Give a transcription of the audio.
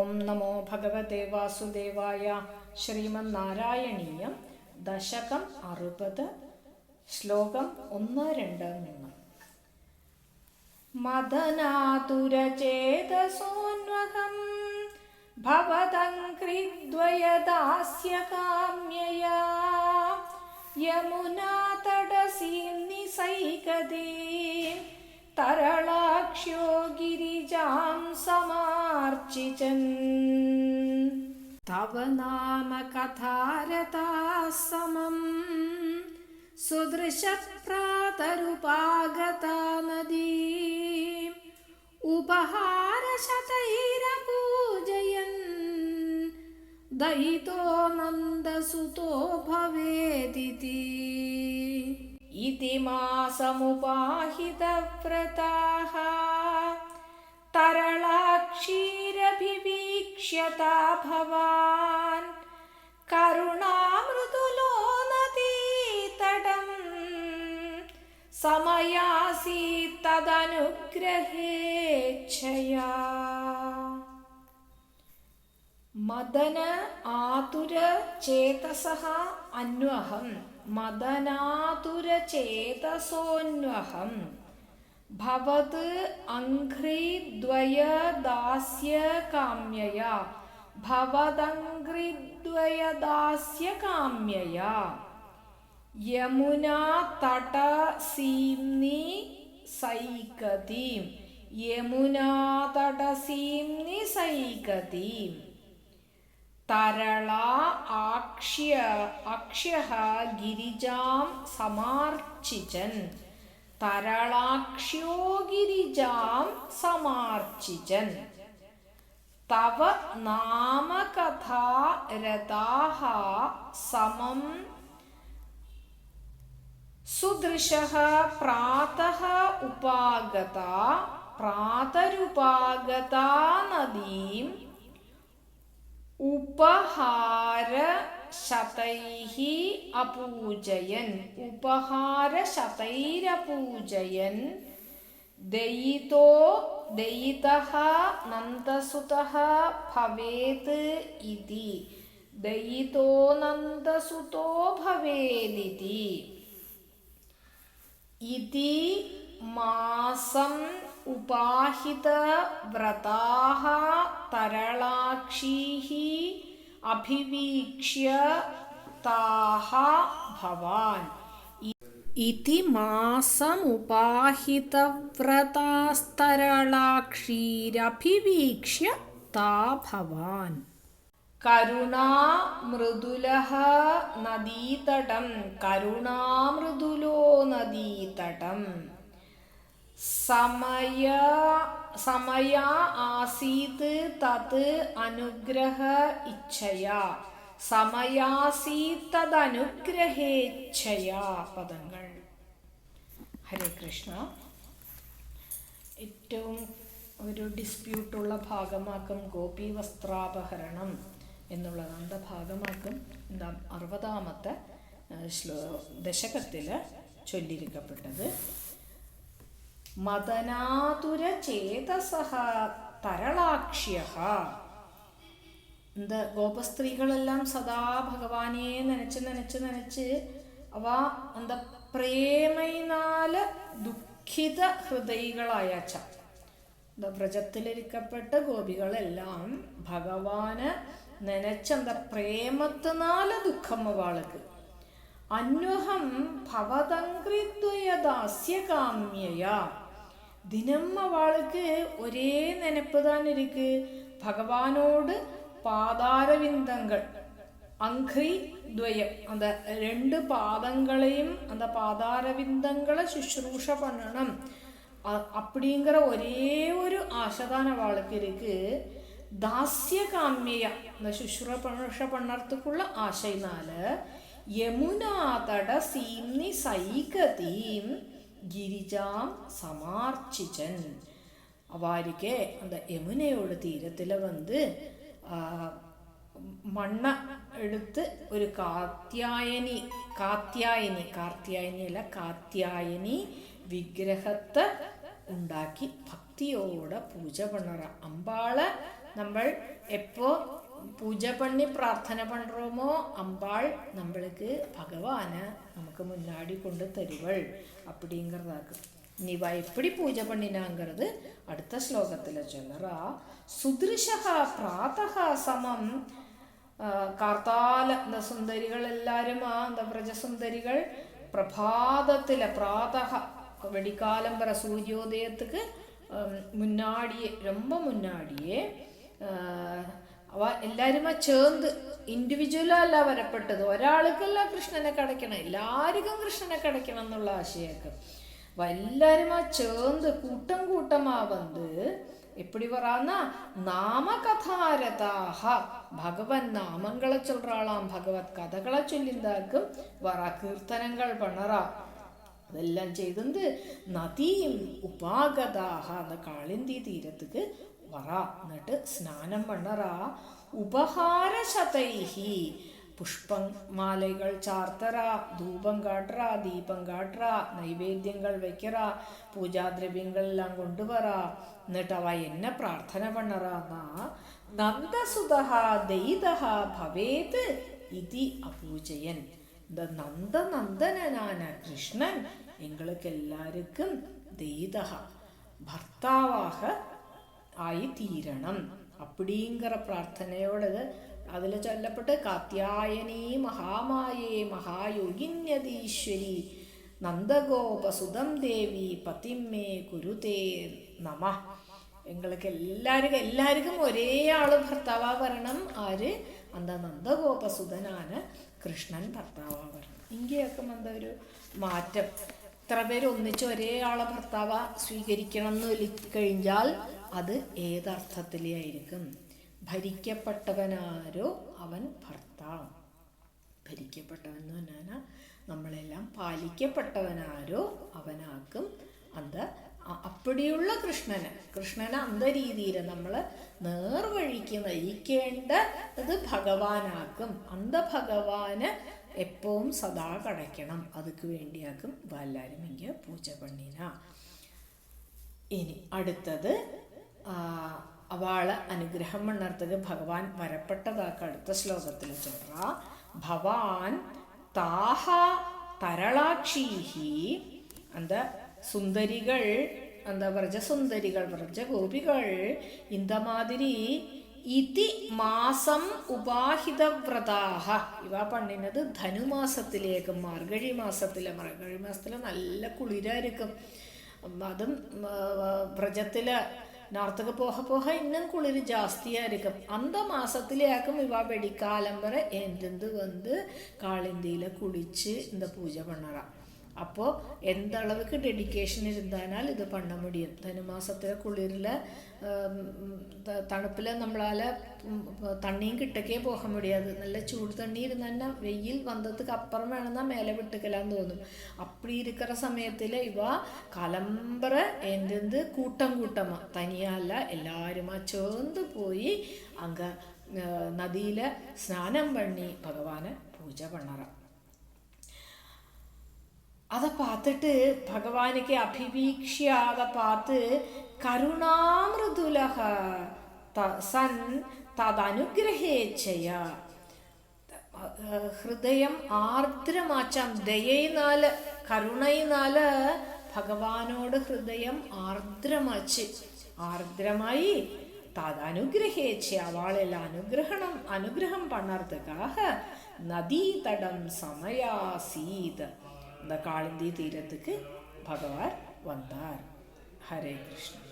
ഓം നമോ ഭഗവതേ വാസുദേവായ ശ്രീമന്നാരായണീയം ദശകം അറുപത് ശ്ലോകം ഒന്ന് രണ്ട് മൂന്ന്. മദനാതുരചേതസോന്വഹം ഭവതംക്രിദ്വയദാസ്യകാമ്യയാ യമുനാതടസീം നിസൈകതീം. തരളാക്ഷ്യോ ഗിരിജാം സമാ समार्चिचन् तव नाम कथारताः समम्। सुदृशप्रातरुपागता नदीम् उपहारशतैरपूजयन् दयितो नन्दसुतो भवेदिति। इति मासमुपाहितव्रताः तरलाक्षीरभिवीक्ष्यता भवान् करुणामृदुलो नदीतटम् സമയാസീത് തദനുഗ്രഹേച്ഛയാ മദന ആതുര ചേതസഃ അന്വഹം മദനാതുര ചേതസോന്വഹം ഭവത് അഘ്രിദ്വയദാസ്യ കാമ്യയാ ഭവദഘ്രിദ്വയദാസ്യ കാമ്യയാ യമുനാ തടസീംനി സൈകതീം യമുനാ തടസീംനി സൈകതീം തരള ആക്ഷ്യ അക്ഷ്യ ഗിരിജാം സമാർച്ചിച്ചൻ തരളാക്ഷ്യോ ഗിരിജാം സമാർച്ചിച്ചൻ തവ നാമകഥാ രഥാः സമം സുദൃശः പ്രാതഃ ഉപാഗത പ്രാതരുപാഗതാ നദീം ഉപഹാരശതൈः അപൂജയൻ ഉപഹാരശതൈരപൂജയൻ ദയിതോ ദയിതः നന്ദസുതः ഭവേത് ഇതി ദയിതോ നന്ദസുതോ ഭവേദിതി ഇതി മാസം ഉപാഹിതവ്രതാः തരളാക്ഷീः അഭിവീക്ഷ്യ താഹ ഭവാൻ ഇതി മാസമുപാഹിതവ്രതാസ്തരളാക്ഷീരഭിവീക്ഷ്യ താ ഭവാൻ. കരുണാമൃദുലഃ നദീതടം കരുണാമൃദുലോ നദീതടം. സമയ സമയ ആസീത് തത് അനുഗ്രഹ ഇച്ഛയ. സമയാസീത് തദനുഗ്രഹേച്ഛയാ പദങ്ങൾ. ഹരേ കൃഷ്ണ. ഏറ്റവും ഒരു ഡിസ്പ്യൂട്ടുള്ള ഭാഗമാക്കും ഗോപി വസ്ത്രാപഹരണം എന്നുള്ളത് അന്ത ഭാഗമാക്കും എന്താ അറുപതാമത്തെ ശ്ലോ ദശകത്തിൽ ചൊല്ലിയിരിക്കപ്പെട്ടത്. മദനാതുര എന്ത്? ഗോപസ്ത്രീകളെല്ലാം സദാ ഭഗവാനെ നനച്ച് നനച്ച് നനച്ച് അവ എന്താ പ്രേമയിനാല് ദുഃഖിത ഹൃദയികളായച്ച. എന്താ വ്രജത്തിലിരിക്കപ്പെട്ട ഗോപികളെല്ലാം ഭഗവാന് നനച്ചെന്ത പ്രേമത്തിനാല് ദുഃഖം അവൾക്ക്. അന്വഹം ഭവതങ്ക്രിദ്വയദാസ്യ കാമ്യയാ ദിനം അവൾക്ക് ഒരേ നനപ്പ് താൻ ഇരിക്ക് ഭഗവാനോട് പാതാരവിന്ദങ്ങൾ അങ്ക്രി ദ്വയം அந்த ரெண்டு பாதங்களையும் அந்த பாதாரவிந்தங்களை சுஷ்ரூஷ பண்ணணும் அப்படிங்கிற ஒரே ஒரு ஆசைதான் அவளுக்கு இருக்கு தாஸ்ய காமிய இந்த சுஷ்ரூஷ பண்ணறதுக்குள்ள ஆசைனால യമുനാതട സീംനി സൈകതീം ഗിരിജാം സമാർച്ചിച്ചൻ അവാരിക്കെ அந்த யமுனையோட தீரத்தில் வந்து മണ്ണ എടുത്ത് ഒരു കാത്യായനി കാത്യായനി കാർത്യായനി അല്ല കാത്യായനി വിഗ്രഹത്തെ ഉണ്ടാക്കി ഭക്തിയോടെ പൂജ പണ്ണറ അമ്പാളെ നമ്മൾ எப்போ പൂജ பண்ணி പ്രാർത്ഥന പണ്ടോമോ അമ്പാൾ നമ്മൾക്ക് ഭഗവാന് നമുക്ക് മുന്നാടി കൊണ്ട് തരുവൾ அப்படிங்கிறதாக்கும் നിവ എപ്പടി പൂജ பண்ணினாங்கிறது അടുത്ത ஸ்லோகத்தில் சொல்லுறா സുദൃശ பிராத்தகா സമം കാർത്താല എന്താ സുന്ദരികൾ എല്ലാവരും ആ എന്താ വ്രജസുന്ദരികൾ പ്രഭാതത്തിലെ പ്രാതഹ വെടിക്കാലം പറ സൂര്യോദയത്തിക്ക് മുന്നാടിയെ രൊമ്പ മുന്നാടിയെ അവ എല്ലാവരും ചേർന്ന് ഇൻഡിവിജ്വലല്ല വരപ്പെട്ടത് ഒരാൾക്കല്ല കൃഷ്ണനെ കടയ്ക്കണം എല്ലാവർക്കും കൃഷ്ണനെ കടയ്ക്കണം എന്നുള്ള ആശയമൊക്കെ അവ എല്ലാവരും ആ ചേർന്ന് കൂട്ടം കൂട്ടമാ വന്ന് எப்படி வரான்னா நாமகதாரதாக பகவன் நாமங்களை சொல்றாளாம் பகவத் கதைகளை சொல்லியிருந்தாக்கும் வரா கீர்த்தனங்கள் பண்ணறா அதெல்லாம் செய்து നദിയും ഉപാഗതാഹ அந்த കാളിന്തി തീരത്തുക്ക് വറ. എന്നിട്ട് സ്നാനം വണ്ണറ ഉപഹാരശതൈഹി. പുഷ്പമാലകൾ ചാർത്തറ ധൂപം കാട്ടറ ദീപം കാട്ടറ നൈവേദ്യങ്ങൾ വയ്ക്കറ പൂജാദ്രവ്യങ്ങളെല്ലാം കൊണ്ടുവറ. എന്നിട്ട് അവ എന്നെ പ്രാർത്ഥന പണറ നന്ദസുത ദൈത ഭവേത് ഇതി അപൂജയൻ. നന്ദ നന്ദനന്ദനാണ് കൃഷ്ണൻ. എങ്ങൾക്ക് എല്ലാവർക്കും ദൈത ആയി തീരണം അപ്പിടീങ്കര പ്രാർത്ഥനയോടത് അതിൽ ചൊല്ലപ്പെട്ട് കാത്യായനി മഹാമായേ മഹായോഗിന്യതീശ്വരി നന്ദഗോപസുതം ദേവി പതിമ്മേ കുരുതേ നമ. എങ്ങൾക്ക് എല്ലാവർക്കും എല്ലാവർക്കും ഒരേ ആൾ ഭർത്താവാ വരണം. ആര്? അന്ത നന്ദഗോപസുതനാണ് കൃഷ്ണൻ ഭർത്താവാ വരണം. എങ്കിയൊക്കെ എന്താ ഒരു മാറ്റം? ഇത്ര പേര് ഒന്നിച്ച് ഒരേ ആളെ ഭർത്താവ സ്വീകരിക്കണം എന്ന് കഴിഞ്ഞാൽ അത് ഏതർത്ഥത്തിലേ ആയിരിക്കും? ഭരിക്കപ്പെട്ടവനാരോ അവൻ ഭർത്താവ്. ഭരിക്കപ്പെട്ടവൻ എന്ന്? പറഞ്ഞാൽ നമ്മളെല്ലാം പാലിക്കപ്പെട്ടവനാരോ അവനാക്കും. അത് അപ്പടിയുള്ള കൃഷ്ണന്. കൃഷ്ണന് അന്ത രീതിയിൽ നമ്മൾ നേർവഴിക്ക് നയിക്കേണ്ടത് ഭഗവാനാക്കും. അന്ത ഭഗവാന് എപ്പോഴും സദാ കടയ്ക്കണം. അതുക്ക് വേണ്ടിയാക്കും. എല്ലാവരും എങ്കിൽ പൂജ പണ്ണിന ഇനി അടുത്തത് അവളെ അനുഗ്രഹം മണ്ണർത്തത് ഭഗവാൻ വരപ്പെട്ടതാക്ക അടുത്ത ശ്ലോകത്തിൽ ചൊല്ല ഭവാൻ താഹ തരളാക്ഷീഹി அந்த சுந்தரிகள் அந்த விரஜ சுந்தரிகள் விரஜ கோபிகள் இந்த மாதிரி ഇതി മാസം ഉപാഹിത വ്രതാഹ ഇവ പണിനത് ധനുമാസത്തിലേക്ക് മാർഗഴി മാസത്തിലെ മാർഗഴി മാസത്തില് നല്ല കുളിരായിരിക്കും അതും വ്രജത്തില് നോർത്തക്ക് പോഹ പോഹ ഇന്നും കുളിര് ജാസ്തിയായിരിക്കും അന്ത മാസത്തിലേക്കും ഇവ വെടിക്കാലം വരെ എന്തെന്ത് വന്ന് കാളിന്തിയിലെ കുളിച്ച് இந்த பூஜை பண்ணறான் അപ്പോൾ എന്തളവുക്ക് ഡെഡിക്കേഷൻ ഇരുന്നാൽ ഇത് പണ്ണ മുടിയും. ധനുമാസത്തിലെ കുളിരിൽ തണുപ്പിൽ നമ്മളാൽ തണ്ണിയും കിട്ടക്കേ പോക മുടിയാത് നല്ല ചൂട് തണ്ണി ഇരുന്നാൽ വെയിൽ വന്നതുക്ക് അപ്പുറം വേണം മേലെ വിട്ടുക്കലാന്ന് തോന്നും. അപ്പി ഇരിക്കുന്ന സമയത്തിൽ ഇവ കലമ്പറ എന്തെന്ത് കൂട്ടം കൂട്ടമ. തനിയല്ല എല്ലാവരും ആ ചേർന്ന് പോയി അങ്ങ് നദിയിലെ സ്നാനം പണി ഭഗവാനെ പൂജ പണറാം. அதை பார்த்துட்டு பகவானுக்கு அபிவீக்ஷியா அதை பார்த்து கருணாமிருதுலக த சன் ഹൃദയം ആർദ്രമാച്ചാം ദയയിനാല് കരുണയിനാല് ഭഗവാനോട് ഹൃദയം ആർദ്രമാച്ച്. ആർദ്രമായി തദനുഗ്രഹേച്ഛ അവളെല്ലാം അനുഗ്രഹണം അനുഗ്രഹം പണർത്തുകാഹ. നദീതടം സമയാസീത്. இந்த காளிந்தி தீரத்துக்கு பகவான் வந்தார். ஹரே கிருஷ்ணன்